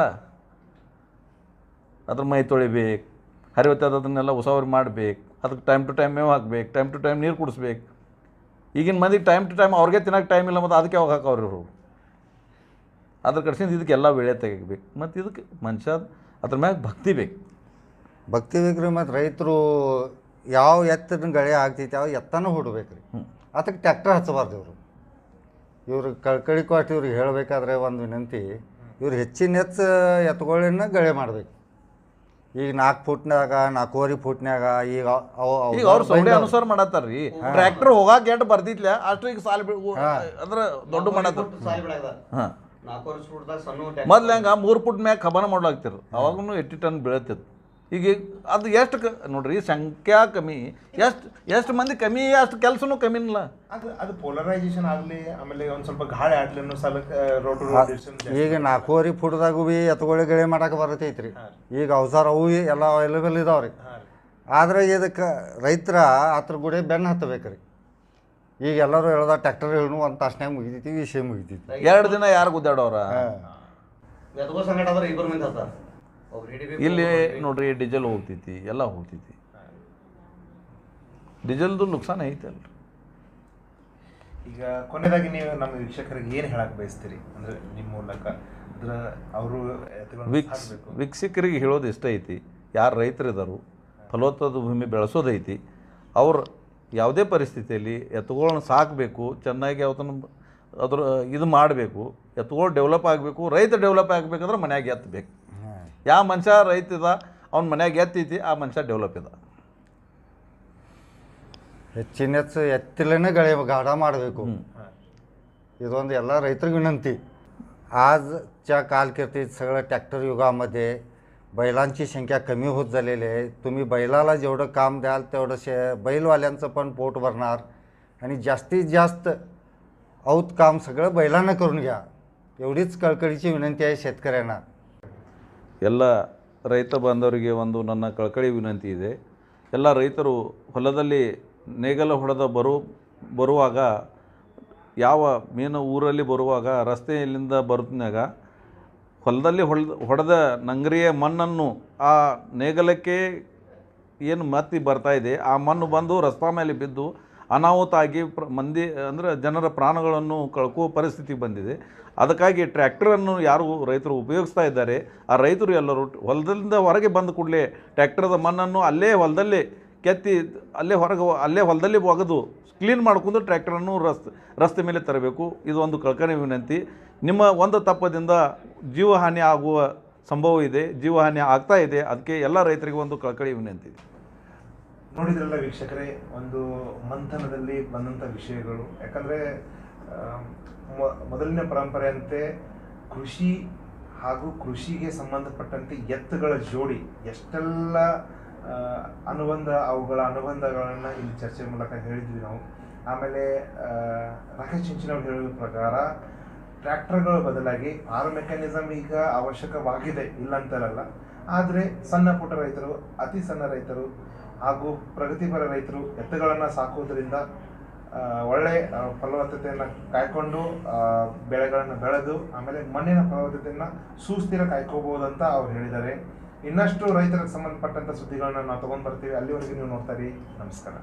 ಅದ್ರ ಮೈ ತೊಳಿಬೇಕು. ಹರಿವತ್ತೆ ಅದನ್ನೆಲ್ಲ ಉಸಾವರಿ ಮಾಡ್ಬೇಕು. ಅದಕ್ಕೆ ಟೈಮ್ ಟು ಟೈಮ್ ಮೇವು ಹಾಕ್ಬೇಕು ಟೈಮ್ ಟು ಟೈಮ್ ನೀರು ಕುಡಿಸ್ಬೇಕು. ಈಗಿನ ಮಂದಿಗೆ ಟೈಮ್ ಟು ಟೈಮ್ ಅವ್ರಿಗೆ ತಿನ್ನೋಕೆ ಟೈಮ್ ಇಲ್ಲ ಮತ್ತು ಅದಕ್ಕೆ ಯಾವಾಗ ಹಾಕೋರು ಇವರು? ಅದ್ರ ಕಡೆಸಿಂದ ಇದಕ್ಕೆಲ್ಲ ಬೆಳೆ ತೆಗಿಬೇಕು. ಮತ್ತು ಇದಕ್ಕೆ ಮನುಷ್ಯ ಅದ್ರ ಮ್ಯಾಗ ಭಕ್ತಿ ಬೇಕು. ಭಕ್ತಿ ಬೇಕ್ರಿ ಮತ್ತು ರೈತರು ಯಾವ ಎತ್ತಿನ ಗಳೆ ಆಗ್ತೈತಿ ಯಾವ ಎತ್ತನೂ ಹುಡ್ಬೇಕ್ರಿ. ಅದಕ್ಕೆ ಟ್ಯಾಕ್ಟರ್ ಹಚ್ಚಬಾರ್ದು ಇವರು. ಇವ್ರು ಕಳ್ಕಳಿ ಕೊಟ್ಟು ಇವ್ರಿಗೆ ಹೇಳಬೇಕಾದ್ರೆ ಒಂದು ವಿನಂತಿ ಇವ್ರು ಹೆಚ್ಚಿನ ಹೆಚ್ಚು ಎತ್ತುಗಳನ್ನ ಗಳೆ ಮಾಡಬೇಕು. ಈಗ ನಾಲ್ಕು ಫುಟ್ನಾಗ ನಾಲ್ಕೂವರೆ ಫುಟ್ನಾಗ ಈಗ ಈಗ ಅವ್ರು ಸೌಂಡ್ ಅನುಸಾರ ಮಾಡತ್ತಾರ ರೀ ಟ್ರ್ಯಾಕ್ಟರ್ ಹೋಗಾಕ ಎಟ್ ಬರ್ದಿತ್ಲ ಅಷ್ಟು ಈಗ ಸಾಲ ಅಂದ್ರೆ ದೊಡ್ಡ ಮಾಡತ್ತ ಮೊದ್ಲು ಹೆಂಗ ಮೂರು ಫುಟ್ ಮ್ಯಾಗ ಖಬನ ಮಾಡ್ಲಾಗ್ತಿರ್ ಅವಾಗೂ ಎಟ್ಟಿ ಟನ್ ಬೀಳತ್ತಿತ್ತು. ಈಗ ಅದು ಎಷ್ಟು ಕ ನೋಡ್ರಿ ಸಂಖ್ಯಾ ಕಮ್ಮಿ. ಎಷ್ಟು ಎಷ್ಟು ಮಂದಿ ಕಮ್ಮಿ ಅಷ್ಟು ಕೆಲಸನೂ ಕಮ್ಮಿನಲ್ಲ. ಅದು ಅದು ಪೋಲರೈಸೇಷನ್ ಆಗಲಿ ಆಮೇಲೆ ಒಂದು ಸ್ವಲ್ಪ ಗಾಳಿ ಆಡ್ಲಿ ಅನ್ನೋ ಸಲಕ್ಕೆ ರೋಡ್ ಈಗ ನಾಲ್ಕೂವರೆ ಫುಟ್ದಾಗೂ ಭೀ ಎತ್ತುಗಳಿಗೆ ಗಿಳಿ ಮಾಡಕ್ಕೆ ಬರತೈತ್ರಿ. ಈಗ ಅವಸರ ಅವು ಎಲ್ಲ ಅವೈಲೇಬಲ್ ಇದಾವ್ರಿ ಆದ್ರೆ ಇದಕ್ಕೆ ರೈತರ ಅದ್ರ ಗುಡಿ ಬೆನ್ನು ಹತ್ತಬೇಕ್ರಿ. ಈಗ ಎಲ್ಲರೂ ಹೇಳ್ದ ಟ್ಯಾಕ್ಟರ್ ಹೇಳು ಒಂದು ತಾಸ್ನ್ಯಾಗ ಮುಗಿತೈತಿ ವಿಷಯ ಮುಗಿತೈತಿ. ಎರಡು ದಿನ ಯಾರು ಗುದ್ದಾಡೋರ? ಎತ್ಕೋ ಇಬ್ಬರು ಮಂದಿ ಹತ್ತಾರ. ಇಲ್ಲಿ ನೋಡ್ರಿ ಡೀಸೆಲ್ ಹೋಗ್ತೈತಿ ಎಲ್ಲ ಹೋಗ್ತೈತಿ. ಡೀಸೆಲ್ದು ನುಕ್ಸಾನ ಐತೆ ಅಲ್ರಿ. ಈಗ ಕೊನೆಯದಾಗಿ ನೀವು ನಮ್ಮ ವೀಕ್ಷಕರಿಗೆ ಏನು ಹೇಳಕ್ಕೆ ಬಯಸ್ತೀರಿ? ಅಂದ್ರೆ ನಿಮ್ಮ ಮೂಲಕ. ಅಂದ್ರೆ ಅವರು ವೀಕ್ಷ ವೀಕ್ಷಕರಿಗೆ ಹೇಳೋದು ಇಷ್ಟ ಐತಿ ಯಾರು ರೈತರಿದಾರು ಫಲವತ್ತಾದ ಭೂಮಿ ಬೆಳೆಸೋದೈತಿ ಅವ್ರು ಯಾವುದೇ ಪರಿಸ್ಥಿತಿಯಲ್ಲಿ ಎತ್ತುಗಳನ್ನ ಸಾಕಬೇಕು ಚೆನ್ನಾಗಿ ಅವತ್ತನ್ನು ಅದ್ರ ಇದು ಮಾಡಬೇಕು ಎತ್ತುಗಳು ಡೆವಲಪ್ ಆಗಬೇಕು ರೈತ ಡೆವಲಪ್ ಆಗಬೇಕಂದ್ರೆ ಮನೆಯಾಗೆ ಎತ್ತಬೇಕು ಯಾವ ಮನುಷ್ಯ ರೈತ ಇದ ಅವ್ನ ಮನ್ಯಾಗ ಎತ್ತೈತಿ ಆ ಮನುಷ್ಯ ಡೆವಲಪ್ ಇದ ಹೆಚ್ಚಿನ ಹೆಚ್ಚು ಎತ್ತಿಲೇನೆ ಗಳೆ ಗಾಢ ಮಾಡಬೇಕು ಇದೊಂದು ಎಲ್ಲ रैतर विनंती आजच्या कारकिर्दीत सगळं ट्रॅक्टर युगामध्ये बैलांची संख्या कमी होत झालेली आहे तुम्ही बैलाला जेवढं काम द्याल तेवढं शे बैलवाल्यांचं पण पोट भरणार आणि जास्तीत जास्त औत काम सगळं बैलांना करून घ्या एवढीच कळकळीची विनंती आहे शेतकऱ्यांना ಎಲ್ಲ ರೈತ ಬಾಂಧವರಿಗೆ ಒಂದು ನನ್ನ ಕಳಕಳಿ ವಿನಂತಿ ಇದೆ. ಎಲ್ಲ ರೈತರು ಹೊಲದಲ್ಲಿ ನೇಗಲ ಹೊಡೆದ ಬರು, ಬರುವಾಗ, ಯಾವ ಮೀನು ಊರಲ್ಲಿ ಬರುವಾಗ ರಸ್ತೆಯಲ್ಲಿಂದ ಬರುತ್ತಿನಾಗ ಹೊಲದಲ್ಲಿ ಹೊಡೆದ ಹೊಡೆದ ನಂಗರಿಯ ಮಣ್ಣನ್ನು ಆ ನೇಗಲಕ್ಕೆ ಏನು ಮತ್ತಿ ಇದೆ, ಆ ಮಣ್ಣು ಬಂದು ರಸ್ತೆ ಮೇಲೆ ಬಿದ್ದು ಅನಾಹುತ ಆಗಿ ಪ್ರ, ಮಂದಿ, ಅಂದರೆ ಜನರ ಪ್ರಾಣಗಳನ್ನು ಕಳ್ಕೋ ಪರಿಸ್ಥಿತಿ ಬಂದಿದೆ. ಅದಕ್ಕಾಗಿ ಟ್ರ್ಯಾಕ್ಟರನ್ನು ಯಾರು ರೈತರು ಉಪಯೋಗಿಸ್ತಾ ಇದ್ದಾರೆ, ಆ ರೈತರು ಎಲ್ಲರೂ ಹೊಲದಿಂದ ಹೊರಗೆ ಬಂದ ಕೂಡಲೇ ಟ್ರ್ಯಾಕ್ಟರ್ದ ಮಣ್ಣನ್ನು ಅಲ್ಲೇ ಹೊಲದಲ್ಲಿ ಕೆತ್ತಿ, ಅಲ್ಲೇ ಹೊರಗೆ ಅಲ್ಲೇ ಹೊಲದಲ್ಲಿ ಒಗೆದು ಕ್ಲೀನ್ ಮಾಡ್ಕೊಂಡು ಟ್ರ್ಯಾಕ್ಟರನ್ನು ರಸ್ತೆ ರಸ್ತೆ ಮೇಲೆ ತರಬೇಕು. ಇದು ಒಂದು ಕಳ್ಕನೆ ವಿನಂತಿ. ನಿಮ್ಮ ಒಂದು ತಪ್ಪದಿಂದ ಜೀವಹಾನಿ ಆಗುವ ಸಂಭವ ಇದೆ, ಜೀವಹಾನಿ ಆಗ್ತಾ ಇದೆ. ಅದಕ್ಕೆ ಎಲ್ಲ ರೈತರಿಗೆ ಒಂದು ಕಳಕಳಿ ವಿನಂತಿ. ನೋಡಿದ್ರಲ್ಲ ವೀಕ್ಷಕರೇ, ಒಂದು ಮಂಥನದಲ್ಲಿ ಬಂದಂಥ ವಿಷಯಗಳು. ಯಾಕಂದರೆ ಮೊದಲಿನ ಪರಂಪರೆಯಂತೆ ಕೃಷಿ ಹಾಗೂ ಕೃಷಿಗೆ ಸಂಬಂಧಪಟ್ಟಂತೆ ಎತ್ತುಗಳ ಜೋಡಿ ಎಷ್ಟೆಲ್ಲ ಅನುಬಂಧ, ಅವುಗಳ ಅನುಬಂಧಗಳನ್ನು ಇಲ್ಲಿ ಚರ್ಚೆ ಮೂಲಕ ಹೇಳಿದ್ವಿ ನಾವು. ಆಮೇಲೆ ರಾಕೇಶ್ ಹೇಳಿದ ಪ್ರಕಾರ ಟ್ರ್ಯಾಕ್ಟರ್ಗಳ ಬದಲಾಗಿ ಆರ್ ಮೆಕ್ಯಾನಿಸಮ್ ಈಗ ಅವಶ್ಯಕವಾಗಿದೆ ಇಲ್ಲ ಅಂತಲ್ಲ ಆದರೆ ಸಣ್ಣ ಪುಟ್ಟ ರೈತರು, ಅತಿ ಸಣ್ಣ ರೈತರು ಹಾಗೂ ಪ್ರಗತಿಪರ ರೈತರು ಎತ್ತುಗಳನ್ನು ಸಾಕುವುದರಿಂದ ಒಳ್ಳೆ ಫಲವತ್ತತೆಯನ್ನು ಕಾಯ್ಕೊಂಡು ಬೆಳೆಗಳನ್ನು ಬೆಳೆದು, ಆಮೇಲೆ ಮಣ್ಣಿನ ಫಲವತ್ತತೆಯನ್ನು ಸುಸ್ಥಿರ ಕಾಯ್ಕೋಬಹುದು ಅಂತ ಅವ್ರು ಹೇಳಿದ್ದಾರೆ. ಇನ್ನಷ್ಟು ರೈತರಿಗೆ ಸಂಬಂಧಪಟ್ಟಂತ ಸುದ್ದಿಗಳನ್ನ ನಾವು ತಗೊಂಡ್ ಬರ್ತೀವಿ. ಅಲ್ಲಿವರೆಗೆ ನೀವು ನೋಡ್ತಾ ಇರಿ. ನಮಸ್ಕಾರ.